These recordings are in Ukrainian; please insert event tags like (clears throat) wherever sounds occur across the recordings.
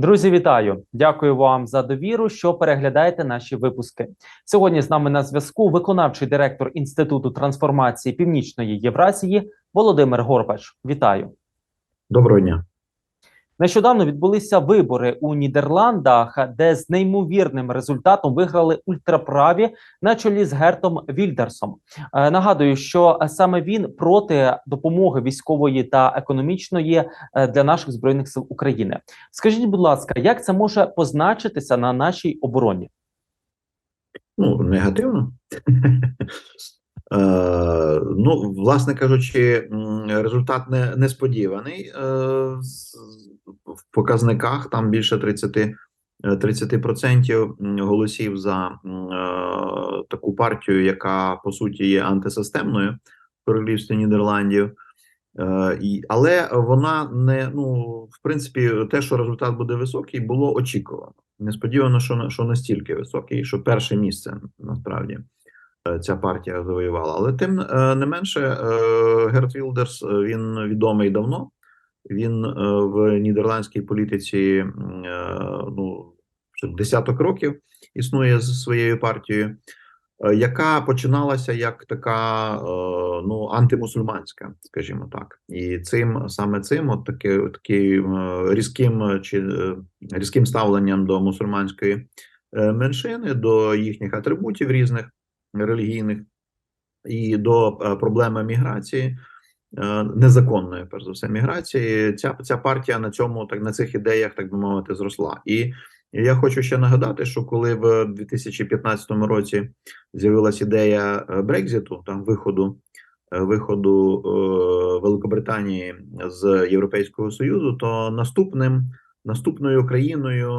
Друзі, вітаю! Дякую вам за довіру, що переглядаєте наші випуски. Сьогодні з нами на зв'язку виконавчий директор Інституту трансформації Північної Євразії Володимир Горбач. Вітаю! Доброго дня. Нещодавно відбулися вибори у Нідерландах, де з неймовірним результатом виграли ультраправі на чолі з Гертом Вільдерсом. Е, нагадую, що саме він проти допомоги військової та економічної е, для наших збройних сил України. Скажіть, будь ласка, як це може позначитися на нашій обороні? Ну, негативно. (laughs) Е, ну, власне кажучи, результат не, несподіваний. В показниках там більше 30, е, 30% голосів за е, таку партію, яка по суті є антисистемною в королівстві Нідерландів. Е, і, але вона не ну в принципі, те, що результат буде високий, було очікувано. Несподівано, що що настільки високий, що перше місце насправді е, ця партія завоювала. Але тим е, не менше, е, Герт Вілдерс е, він відомий давно. Він е, в нідерландській політиці е, ну десяток років існує з своєю партією, е, яка починалася як така ну антимусульманська, скажімо так, і цим саме цим, от таки, таким різким чи різким ставленням до мусульманської меншини, до їхніх атрибутів різних релігійних і до проблеми міграції. Е, Незаконної, перш за все, міграції, ця ця партія на цьому так на цих ідеях, так би мовити, зросла. І я хочу ще нагадати, що коли в 2015 році з'явилася ідея е, Брекзиту, там виходу е, виходу Великобританії з Європейського Союзу, то наступним наступною країною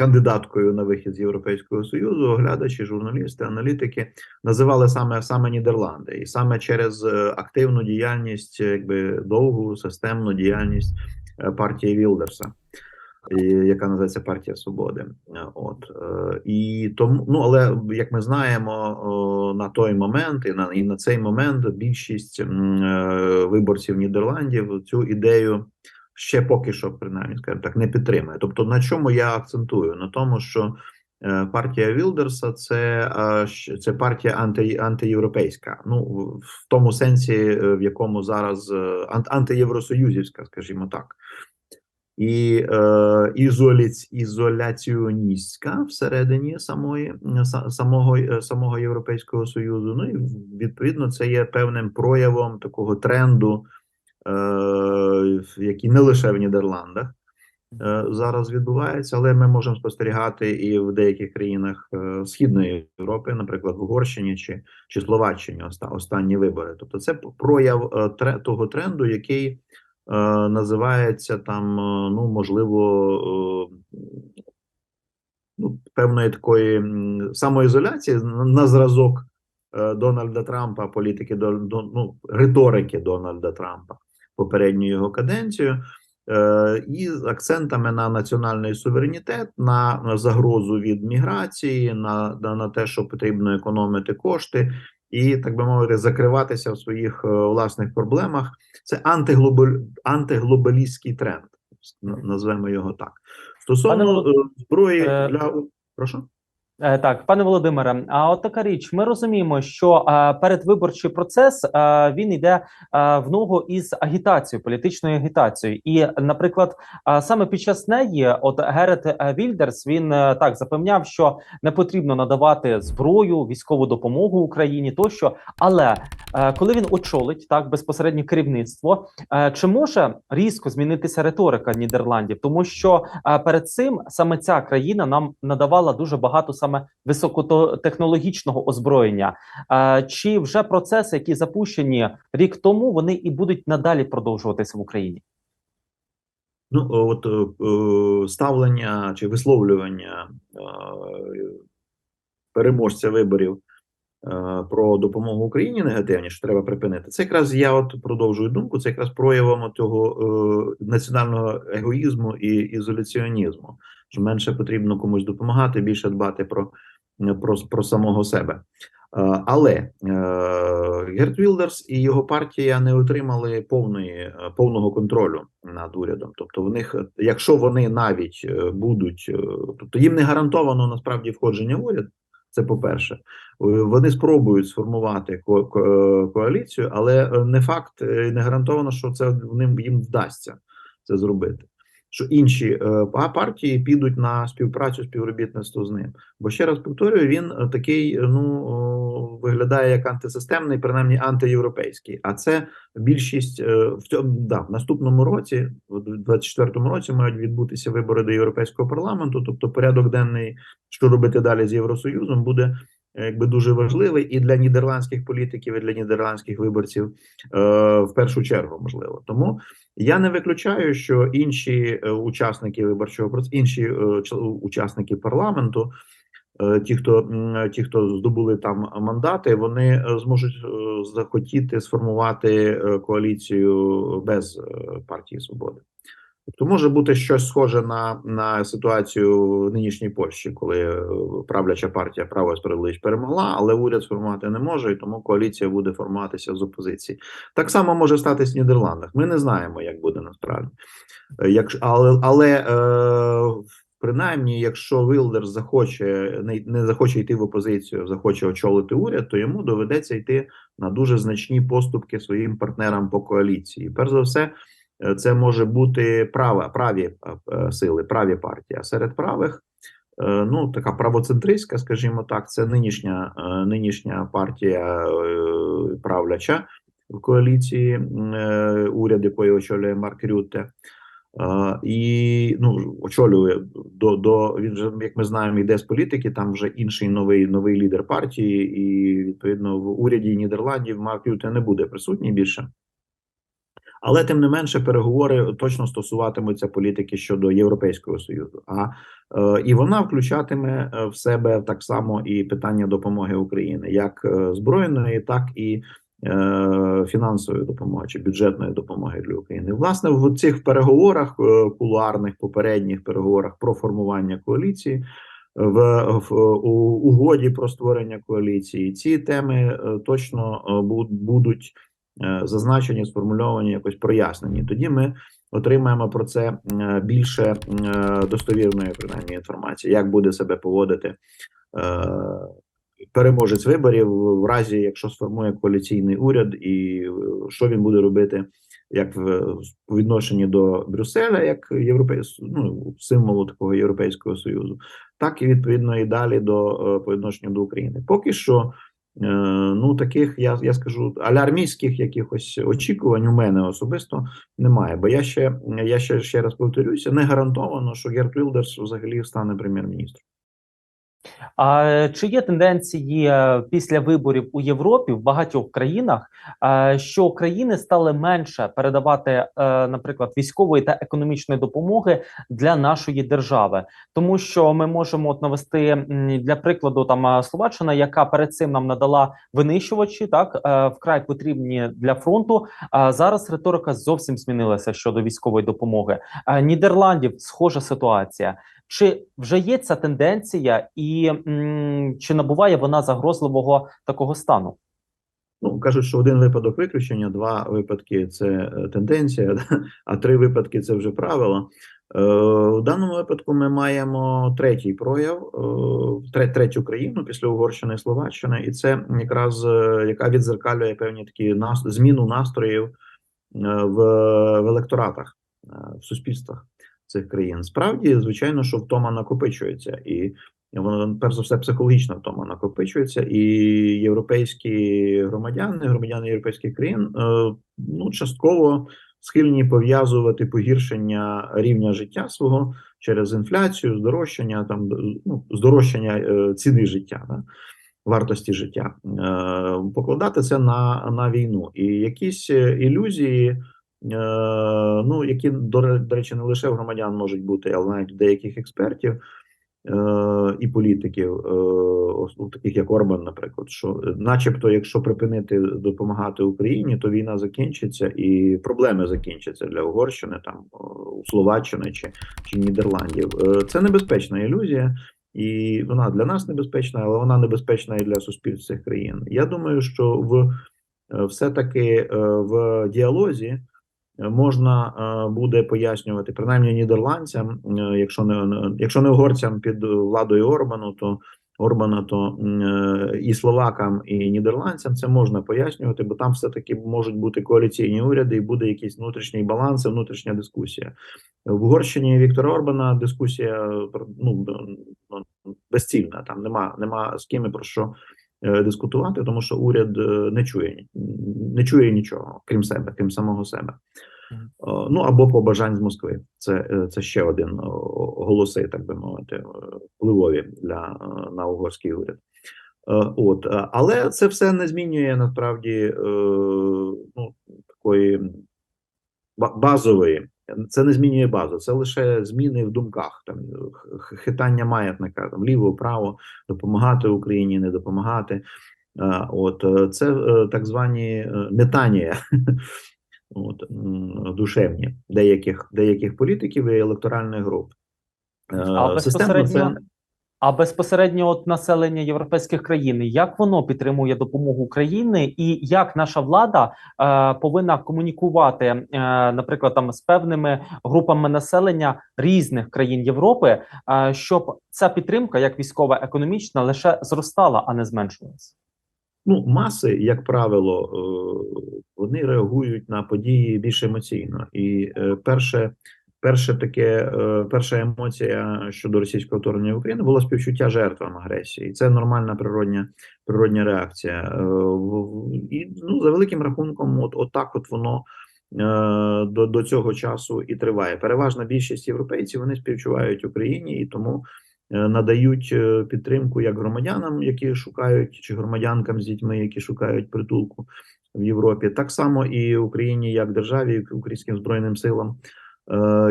кандидаткою на вихід з Європейського Союзу, оглядачі, журналісти, аналітики називали саме саме Нідерланди, і саме через е, активну діяльність, якби довгу системну діяльність е, партії Вілдерса. Яка називається партія свободи, Е, от і тому, ну але як ми знаємо, на той момент і на і на цей момент більшість виборців Нідерландів цю ідею ще поки що, принаймні, скажімо так, не підтримує. Тобто, на чому я акцентую? На тому, що е, партія Вілдерса це, е, це партія анти, антиєвропейська. Ну в- тому сенсі, е, в якому зараз ан- антиєвросоюзівська, скажімо так. І е, ізоляці, ізоляціоністська всередині самої самого самого Європейського Союзу. Ну і відповідно це є певним проявом такого тренду, е, який не лише в Нідерландах е, зараз відбувається, але ми можемо спостерігати і в деяких країнах е, Східної Європи, наприклад, в Угорщині чи, чи Словаччині оста- останні вибори. Тобто, це прояв того тренду, який називається там, ну можливо, ну, певної такої самоізоляції на, зразок Дональда Трампа, політики до ну, риторики Дональда Трампа попередню його каденцію. е, І з акцентами на національний суверенітет, на, загрозу від міграції, на, на, на те, що потрібно економити кошти, і так би мовити, закриватися в своїх е, власних проблемах. Це антиглобаль, антиглобалістський тренд, на- назвемо його так. Стосовно Пане е, зброї для прошу. Е, Так, пане Володимире, а от така річ, ми розуміємо, що е, передвиборчий процес е, він йде в ногу із агітацією, політичною агітацією. І, наприклад, саме під час неї, от Герет Вільдерс він так запевняв, що не потрібно надавати зброю, військову допомогу Україні тощо. Але коли він очолить так безпосередньо керівництво, чи може різко змінитися риторика Нідерландів, тому що перед цим саме ця країна нам надавала дуже багато саме високотехнологічного озброєння. Е, Чи вже процеси, які запущені рік тому, вони і будуть надалі продовжуватися в Україні? Ну, от е, е, ставлення чи висловлювання е, переможця виборів е, про допомогу Україні негативні, що треба припинити. Це якраз я от продовжую думку. Це якраз проявом е, національного егоїзму і ізоляціонізму. Що менше потрібно комусь допомагати, більше дбати про, про, про самого себе. Е, Але е, Герт Вілдерс і його партія не отримали повної е, повного контролю над урядом. Тобто, в них, якщо вони навіть будуть, тобто їм не гарантовано насправді входження в уряд. Це по-перше, Е, вони спробують сформувати ко- ко- коаліцію, але не факт, не гарантовано, що це ним їм вдасться це зробити. Що інші е, партії підуть на співпрацю, співробітництво з ним. Бо ще раз повторюю, він е, такий е, ну виглядає як антисистемний, принаймні антиєвропейський. А це більшість в цьому да, в наступному році, в 24-му році, мають відбутися вибори до Європейського парламенту. Тобто, порядок денний, що робити далі з Євросоюзом, буде якби дуже важливий і для нідерландських політиків, і для нідерландських виборців е, в першу чергу, можливо. Тому я не виключаю, що інші е, учасники виборчого процесу, інші е, учасники парламенту, е, ті, хто ті, хто здобули там мандати, вони е, зможуть е, захотіти сформувати е, коаліцію без е, партії свободи. Тобто може бути щось схоже на, на ситуацію нинішній Польщі, коли е, правляча партія право справедливість перемогла, але уряд сформувати не може, і тому коаліція буде формуватися з опозиції. Так само може статись в Нідерландах. Ми не знаємо, як буде насправді. Е, Якщо але, але е, принаймні, якщо Вілдер захоче не, не захоче йти в опозицію, захоче очолити уряд, то йому доведеться йти на дуже значні поступки своїм партнерам по коаліції. Перш за все, це може бути права, праві е, е, сили, праві партії. А серед правих. е, Ну, така правоцентристська, скажімо так, це нинішня, е, нинішня партія е, правляча в коаліції, е, уряд якої очолює Марк Рютте. Е, і ну очолює до, до він же, як ми знаємо, йде з політики. Там вже інший новий новий лідер партії, і відповідно в уряді Нідерландів Марк Рютте не буде присутній більше. Але тим не менше переговори точно стосуватимуться політики щодо Європейського союзу. А е, і вона включатиме е, в себе так само і питання допомоги України, як е, збройної, так і е, фінансової допомоги чи бюджетної допомоги для України. Власне, в цих переговорах, е, кулуарних попередніх переговорах про формування коаліції. В, в угоді про створення коаліції ці теми точно будуть зазначені, сформульовані, якось прояснені. Тоді ми отримаємо про це е, більше е, достовірної принаймні інформації, як буде себе поводити е, переможець виборів в разі, якщо сформує коаліційний уряд, і е, що він буде робити. Як в відношенні до Брюсселя, як європейсь, ну, символу такого європейського союзу, так і відповідно і далі до е, по відношенню до України. Поки що, е, ну таких я, я скажу алярмійських якихось очікувань у мене особисто немає. Бо я ще я ще ще раз повторюся, не гарантовано, що Герт Вілдерс взагалі стане прем'єр-міністром. А чи є тенденції е, після виборів у Європі в багатьох країнах, е, що країни стали менше передавати, е, наприклад, військової та економічної допомоги для нашої держави, тому що ми можемо от навести для прикладу там Словаччина, яка перед цим нам надала винищувачі, так вкрай потрібні для фронту. А зараз риторика зовсім змінилася щодо військової допомоги. Нідерландів схожа ситуація. Чи вже є ця тенденція, і м, чи набуває вона загрозливого такого стану? Ну кажуть, що один випадок виключення, два випадки це е, тенденція, (laughs) а три випадки це вже правило. Е, В даному випадку ми маємо третій прояв, е, третю країну після Угорщини і Словаччини, і це якраз яка відзеркалює певні такі зміну настроїв в, в електоратах, в суспільствах цих країн. Справді, звичайно, що втома накопичується, і воно перш за все психологічна втома накопичується, і європейські громадяни, громадяни європейських країн, е, ну частково схильні пов'язувати погіршення рівня життя свого через інфляцію, здорожчання там ну, здорожчання е, ціни життя. Да? Вартості життя е, покладати це на, на війну, і якісь ілюзії, ну які до, до речі, не лише громадян можуть бути, але навіть деяких експертів е, і політиків, е, ну, таких як Орбан, наприклад, що, е, начебто, якщо припинити допомагати Україні, то війна закінчиться і проблеми закінчаться для Угорщини, там е, Словаччини чи, чи Нідерландів. Е, це небезпечна ілюзія. і вона для нас небезпечна, але вона небезпечна і для суспільств цих країн. Я думаю, що в е, все-таки е, в діалозі е, можна е, буде пояснювати, принаймні нідерландцям, е, якщо не якщо не угорцям під владою Орбану, то Орбана, то е, і словакам, і нідерландцям це можна пояснювати, бо там все-таки можуть бути коаліційні уряди, і буде якийсь внутрішній баланс, внутрішня дискусія. В Угорщині Віктора Орбана дискусія ну, ну, безцільна. Там нема, нема з ким і про що дискутувати, тому що уряд е, не чує не чує нічого, крім себе, крім самого себе. Е, Ну або побажань з Москви. Це, е, це ще один голоси, так би мовити, е, впливові для е, на угорський уряд. Е, От, е, але це все не змінює насправді е, ну, такої базової. Це не змінює базу, це лише зміни в думках, там хитання маятника, там ліво, право, допомагати Україні, не допомагати. Е, От е, це е, так звані метанія, метання (laughs) от, душевні деяких деяких політиків і електоральних груп. Е, А безпосередньо, це а безпосередньо от населення європейських країн, як воно підтримує допомогу України, і як наша влада е, повинна комунікувати, е, наприклад, там з певними групами населення різних країн Європи, е, щоб ця підтримка, як військова, економічна, лише зростала, а не зменшувалася. ну маси, як правило, е, вони реагують на події більш емоційно. І е, перше, перше таке, е, перша емоція щодо російського вторгнення в Україну було співчуття жертвам агресії. Це нормальна природня природня реакція. Е, І ну за великим рахунком, от, от так от воно. е, До, до цього часу і триває. Переважна більшість європейців вони співчувають Україні і тому надають підтримку як громадянам, які шукають, чи громадянкам з дітьми, які шукають притулку в Європі, так само і Україні як державі, і українським збройним силам,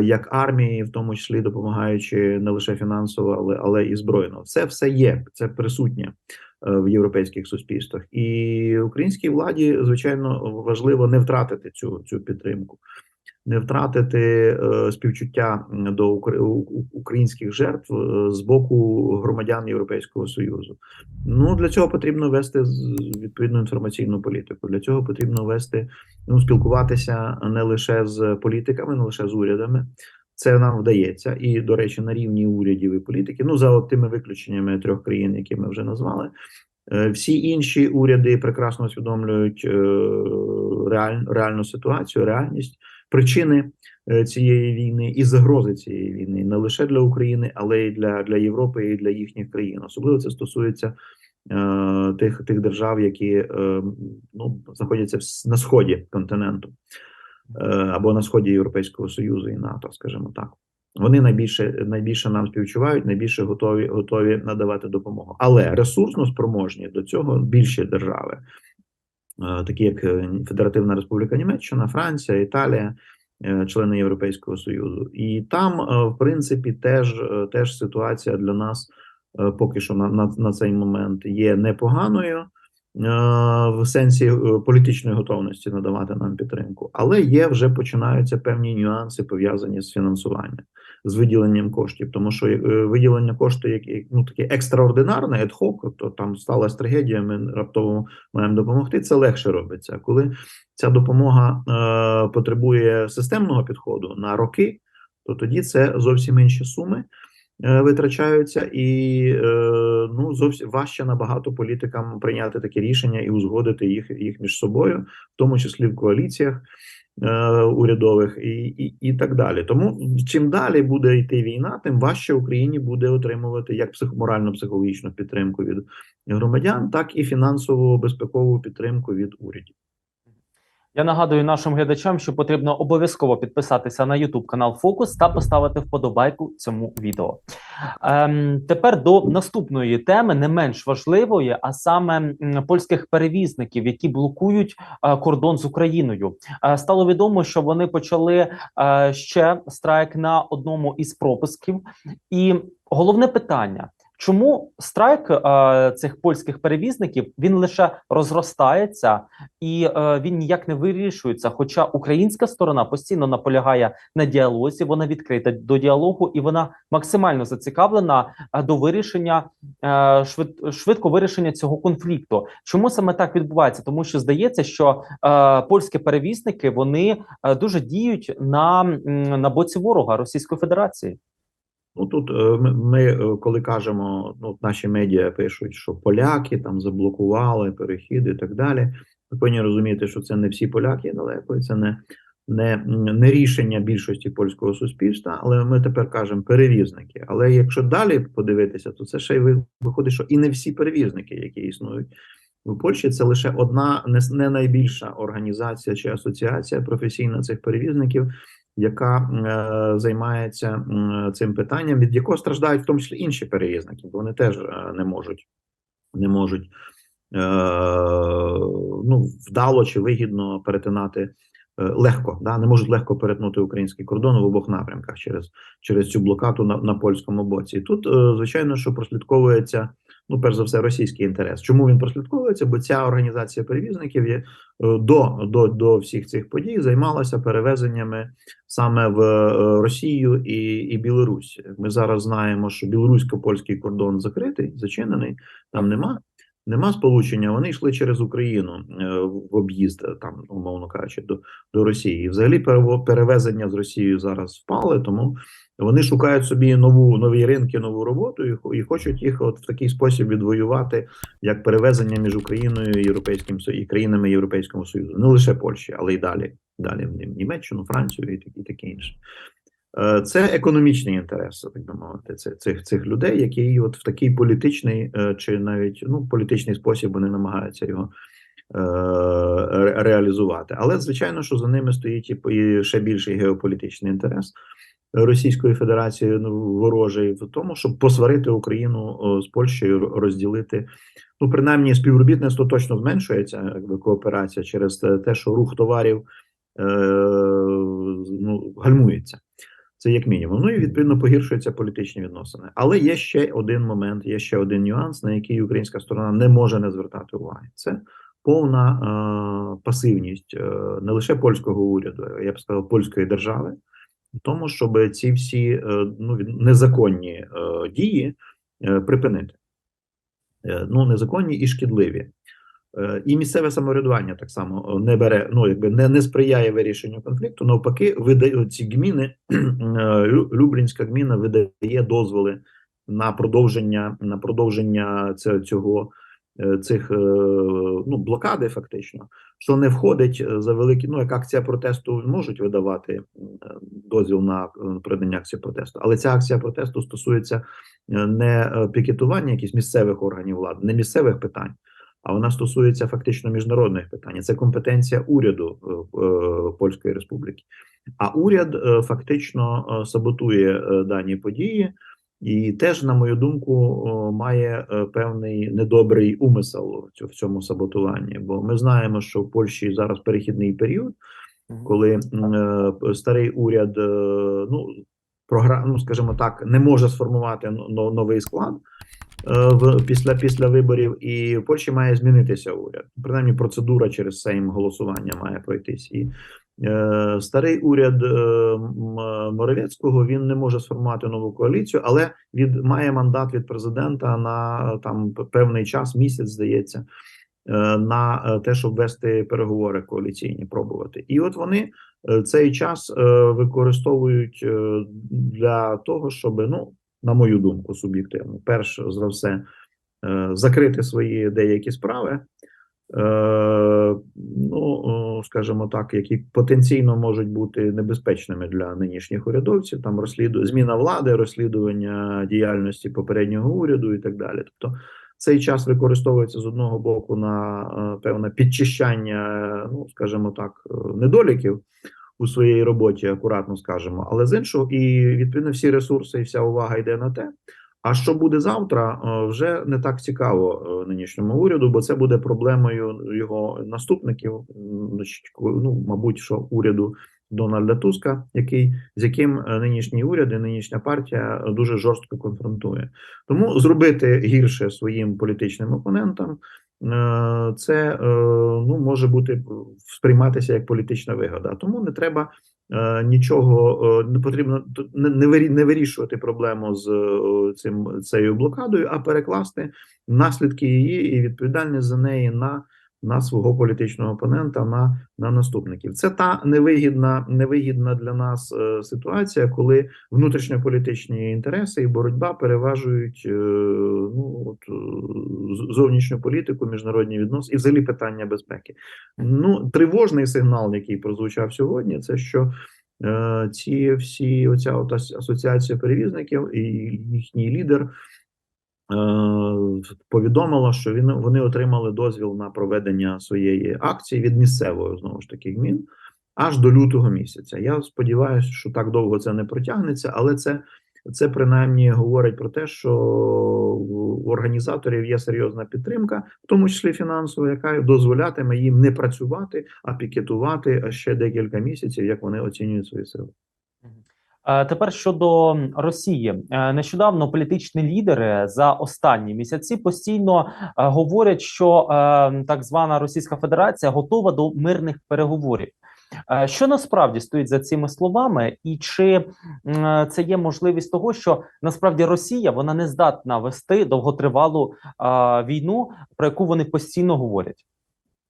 як армії, в тому числі допомагаючи не лише фінансово, але але і збройно. Це все є, це присутнє е, в європейських суспільствах, і українській владі звичайно важливо не втратити цю, цю підтримку не втратити е, співчуття до українських жертв е, з боку громадян Європейського союзу. Ну для цього потрібно вести відповідну інформаційну політику. Для цього потрібно вести ну спілкуватися не лише з політиками, не лише з урядами. Це нам вдається, і до речі, на рівні урядів і політики. Ну за тими виключеннями трьох країн, які ми вже назвали. Е, Всі інші уряди прекрасно усвідомлюють реаль, реальну ситуацію, реальність, причини е, цієї війни і загрози цієї війни не лише для України, але й для, для Європи і для їхніх країн. Особливо це стосується е, тих, тих держав, які е, ну, знаходяться на сході континенту е, або на сході Європейського Союзу і НАТО, скажімо так. Вони найбільше найбільше нам співчувають, найбільше готові готові надавати допомогу. Але ресурсно спроможні до цього більші держави, такі як е, Федеративна Республіка Німеччина, Франція, Італія, е, члени Європейського Союзу. І там, е, в принципі, теж, е, теж ситуація для нас е, поки що на, на, на цей момент є непоганою. Е, В сенсі е, політичної готовності надавати нам підтримку, але є вже починаються певні нюанси пов'язані з фінансуванням, з виділенням коштів, тому що е, виділення коштів, які ну таке екстраординарне, ad-hoc, то там сталася трагедія. Ми раптово маємо допомогти. Це легше робиться. Коли ця допомога е, потребує системного підходу на роки, то тоді це зовсім інші суми витрачаються, і е, ну зовсім важче набагато політикам прийняти такі рішення і узгодити їх їх між собою, в тому числі в коаліціях е, урядових, і, і, і так далі. Тому чим далі буде йти війна, тим важче Україні буде отримувати як псих, морально-психологічну підтримку від громадян, так і фінансову безпекову підтримку від урядів. Я нагадую нашим глядачам, що потрібно обов'язково підписатися на YouTube канал Фокус та поставити вподобайку цьому відео. Ем, тепер до наступної теми, не менш важливої, а саме польських перевізників, які блокують е, кордон з Україною. Е, стало відомо, що вони почали е, ще страйк на одному із пропусків. І головне питання: Чому страйк е, цих польських перевізників він лише розростається і е, він ніяк не вирішується? Хоча українська сторона постійно наполягає на діалозі, вона відкрита до діалогу і вона максимально зацікавлена е, до вирішення е, швид, швидко вирішення цього конфлікту. Чому саме так відбувається? Тому що здається, що е, польські перевізники вони е, дуже діють на, на боці ворога Російської Федерації. Ну тут е, ми, е, коли кажемо, ну наші медіа пишуть, що поляки там заблокували перехід і так далі. Ви повинні розуміти, що це не всі поляки далеко, і це не, не, не рішення більшості польського суспільства, але ми тепер кажемо перевізники. Але якщо далі подивитися, то це ще й ви- виходить, що і не всі перевізники, які існують у Польщі, це лише одна не, не найбільша організація чи асоціація професійна цих перевізників яка е, займається цим питанням, від якого страждають в тому числі інші перевізники, бо вони теж е, не можуть не можуть е, ну, вдало чи вигідно перетинати легко, да, не можуть легко перетнути український кордон в обох напрямках через, через цю блокаду на, на польському боці. І тут, звичайно, що прослідковується. Ну, перш за все, російський інтерес. Чому він прослідковується? Бо ця організація перевізників є е, до, до, до всіх цих подій займалася перевезеннями саме в е, Росію і, і Білорусь. Ми зараз знаємо, що білорусько-польський кордон закритий, зачинений, там нема. Нема сполучення, вони йшли через Україну е, в об'їзд, е, там, умовно кажучи, до, до Росії. І взагалі перевезення з Росією зараз впали, тому вони шукають собі нову нові ринки, нову роботу і, і хочуть їх от в такий спосіб відвоювати, як перевезення між Україною і Європейським і країнами Європейського Союзу, не лише Польщі, але й далі, далі в Німеччину, Францію і таке інше. Е, Це економічний інтерес, так би мовити, цих, цих людей, які от в такий політичний е, чи навіть ну політичний спосіб вони намагаються його е, реалізувати. Але звичайно, що за ними стоїть і ще більший геополітичний інтерес Російської Федерації ну, ворожий в тому, щоб посварити Україну з Польщею, розділити. Ну, принаймні, співробітництво точно зменшується, якби кооперація через те, що рух товарів е, ну, гальмується. Це як мінімум. Ну і відповідно погіршуються політичні відносини. Але є ще один момент, є ще один нюанс, на який українська сторона не може не звертати уваги. Це повна е, пасивність е, не лише польського уряду, я б сказав, польської держави, в тому, щоб ці всі е, ну, незаконні е, дії е, припинити. Е, ну, незаконні і шкідливі. Е, І місцеве самоврядування так само е, не бере, ну якби не, не сприяє вирішенню конфлікту. Навпаки, видає ці гміни, (clears throat) е, Лю- Люблінська гміна видає дозволи на продовження на продовження цього е, цих е, ну блокади, фактично, що не входить е, за великі. Ну як акція протесту можуть видавати е, дозвіл на е, проведення акції протесту, але ця акція протесту стосується е, не е, пікетування якихось місцевих органів влади, не місцевих питань а вона стосується фактично міжнародних питань. Це компетенція уряду е, е, Польської Республіки. А уряд е, фактично саботує дані події, і теж, на мою думку, має певний недобрий умисел в цьому саботуванні. Бо ми знаємо, що в Польщі зараз перехідний період, коли старий уряд, ну програ... ну, скажімо так, не може сформувати но- новий склад в після після виборів, і в Польщі має змінитися уряд. Принаймні, процедура через Сейм голосування має пройтись. І е, старий уряд е, Моровецького він не може сформувати нову коаліцію, але від має мандат від президента на там певний час, місяць здається. е, На е, те, щоб вести переговори коаліційні, пробувати, і от вони е, цей час е, використовують е, для того, щоб ну на мою думку, суб'єктивно, перш за все, е, закрити свої деякі справи, е, ну, о, скажімо так, які потенційно можуть бути небезпечними для нинішніх урядовців, там розсліду... зміна влади, розслідування діяльності попереднього уряду і так далі. Тобто цей час використовується з одного боку на е, певне підчищання, е, ну, скажімо так, е, недоліків у своїй роботі, акуратно скажемо, але з іншого, і відповідно всі ресурси і вся увага йде на те. А що буде завтра, е, вже не так цікаво е, нинішньому уряду, бо це буде проблемою його наступників. Ну, мабуть, що уряду Дональда Туска, який з яким е, нинішній уряд і нинішня партія дуже жорстко конфронтує. Тому зробити гірше своїм політичним опонентам. Е, Це е, ну може бути сприйматися як політична вигода. Тому не треба е, нічого е, не потрібно не, не вирі- не вирішувати проблему з е, цим цією блокадою, а перекласти наслідки її і відповідальність за неї на, на свого політичного опонента, на, на наступників. Це та невигідна, невигідна для нас е, ситуація, коли внутрішньополітичні інтереси і боротьба переважують е, ну, от, е, зовнішню політику, міжнародні відносини і взагалі питання безпеки. Ну, тривожний сигнал, який прозвучав сьогодні, це що ці всі оця от асоціація перевізників і їхній лідер повідомила, що він вони отримали дозвіл на проведення своєї акції від місцевого знову ж таки гмін аж до лютого місяця. Я сподіваюся, що так довго це не протягнеться, але це. Це принаймні говорить про те, що у організаторів є серйозна підтримка, в тому числі фінансова, яка дозволятиме їм не працювати, а пікетувати ще декілька місяців, як вони оцінюють свої сили. Е, Тепер щодо Росії, Е, нещодавно політичні лідери за останні місяці постійно е, говорять, що так звана Російська Федерація готова до мирних переговорів. Що насправді стоїть за цими словами, і чи це є можливість того, що насправді Росія вона не здатна вести довготривалу війну, про яку вони постійно говорять?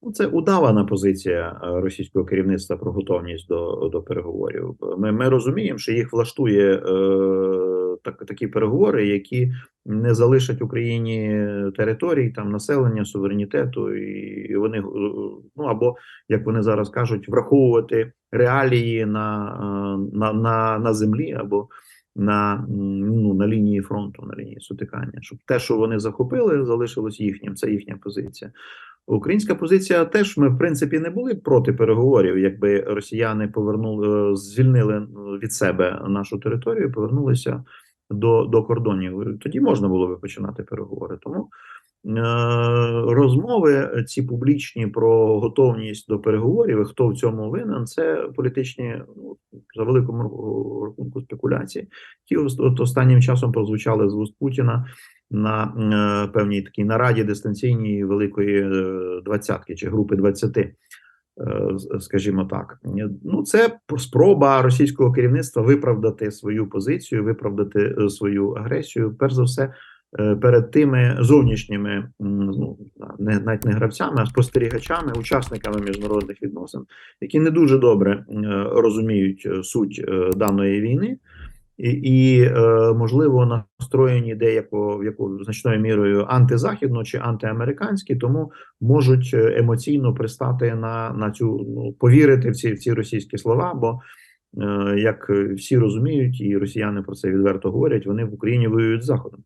Ну, Це удавана позиція е, російського керівництва про готовність до, до переговорів. Ми, ми розуміємо, що їх влаштує е, так, такі переговори, які не залишать Україні територій, там населення, суверенітету, і вони е, ну або як вони зараз кажуть, враховувати реалії на, е, на, на, на землі або на, ну, на лінії фронту, на лінії сутикання, щоб те, що вони захопили, залишилось їхнім. Це їхня позиція. Українська позиція теж ми в принципі не були проти переговорів, якби росіяни повернули, е, звільнили від себе нашу територію, повернулися до, до кордонів. Тоді можна було би починати переговори. Тому е, розмови ці публічні про готовність до переговорів, хто в цьому винен, це політичні ну, за великому рахунку спекуляції. От останнім часом прозвучали з вуст Путіна на е, певній такій нараді дистанційній великої е, двадцятки чи групи 20, е, скажімо так. Ну, це спроба російського керівництва виправдати свою позицію, виправдати свою агресію. Перш за все, перед тими зовнішніми, ну навіть не гравцями, а спостерігачами, учасниками міжнародних відносин, які не дуже добре розуміють суть даної війни і, і е, можливо настроєні деяко в яку значною мірою антизахідно чи антиамериканські, тому можуть е, емоційно пристати на, на цю ну, повірити в ці, в ці російські слова. Бо е, як всі розуміють, і росіяни про це відверто говорять, вони в Україні воюють з заходом.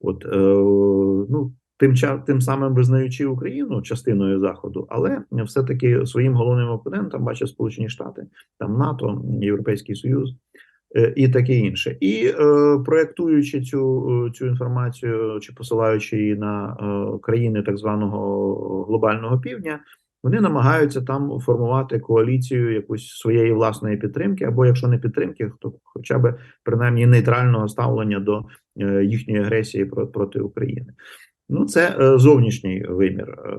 От е, ну. Тим тим самим визнаючи Україну частиною заходу, але все-таки своїм головним опонентом бачать Сполучені Штати, там НАТО, Європейський Союз і таке інше. І е, проєктуючи цю, е, цю інформацію чи посилаючи її на е, країни так званого глобального півдня, вони намагаються там формувати коаліцію якусь своєї власної підтримки, або якщо не підтримки, то хоча б принаймні нейтрального ставлення до е, їхньої агресії про- проти України. Ну, це е, зовнішній вимір е,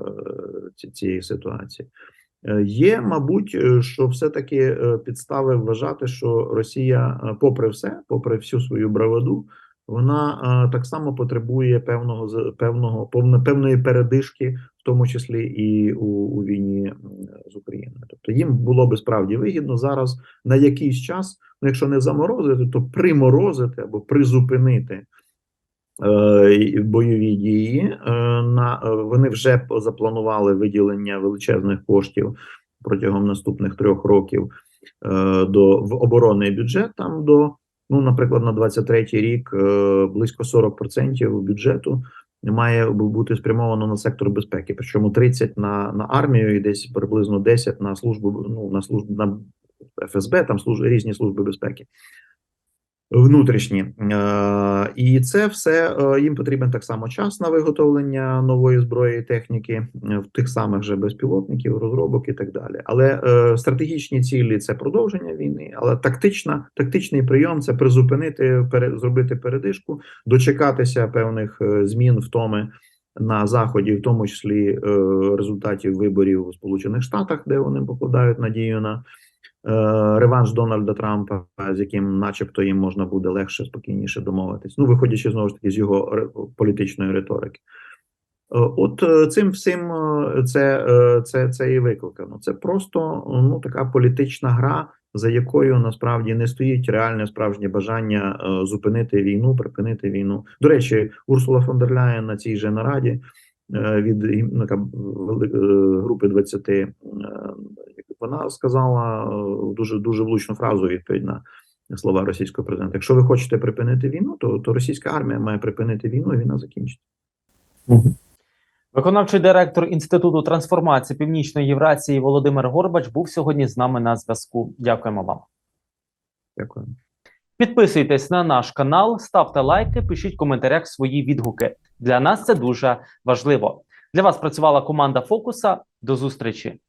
ці- цієї ситуації. Е, Є, мабуть, е, що все-таки е, підстави вважати, що Росія, попри все, попри всю свою браваду, вона так само потребує певного певного певної передишки, в тому числі і у, у війні з Україною. Тобто їм було би справді вигідно зараз на якийсь час, ну якщо не заморозити, то приморозити або призупинити бойові дії. Е, На е, вони вже запланували виділення величезних коштів протягом наступних трьох років е, до в оборонний бюджет. Там до ну, наприклад, на 23-й рік е, близько 40% бюджету має бути спрямовано на сектор безпеки, причому 30 на, на армію і десь приблизно 10 на службу. Ну на службу на ФСБ, там служ різні служби безпеки. Внутрішні. Е, І це все е, їм потрібен так само час на виготовлення нової зброї і техніки, е, в тих самих же безпілотників, розробок і так далі. Але стратегічні цілі це продовження війни, але тактична, тактичний прийом це призупинити, зробити передишку, дочекатися певних змін втоми на заході, в тому числі результатів виборів у Сполучених Штатах, де вони покладають надію на реванш Дональда Трампа, з яким, начебто, їм можна буде легше, спокійніше домовитись. Ну, виходячи знову ж таки з його політичної риторики. Е, От е, цим всім е, це, е, це, це і викликано. Це просто ну така політична гра, за якою насправді не стоїть реальне справжнє бажання е, зупинити війну, припинити війну. До речі, Урсула фон дер Ляєн на цій же нараді е, від ім- ну, е, групи 20, е, вона сказала е, дуже дуже влучну фразу відповідь на слова російського президента. Якщо ви хочете припинити війну, то, то російська армія має припинити війну, і війна закінчиться. Виконавчий директор Інституту трансформації Північної Євразії Володимир Горбач був сьогодні з нами на зв'язку. Дякуємо вам. Дякую. Підписуйтесь на наш канал, ставте лайки, пишіть в коментарях свої відгуки. Для нас це дуже важливо. Для вас працювала команда Фокуса. До зустрічі.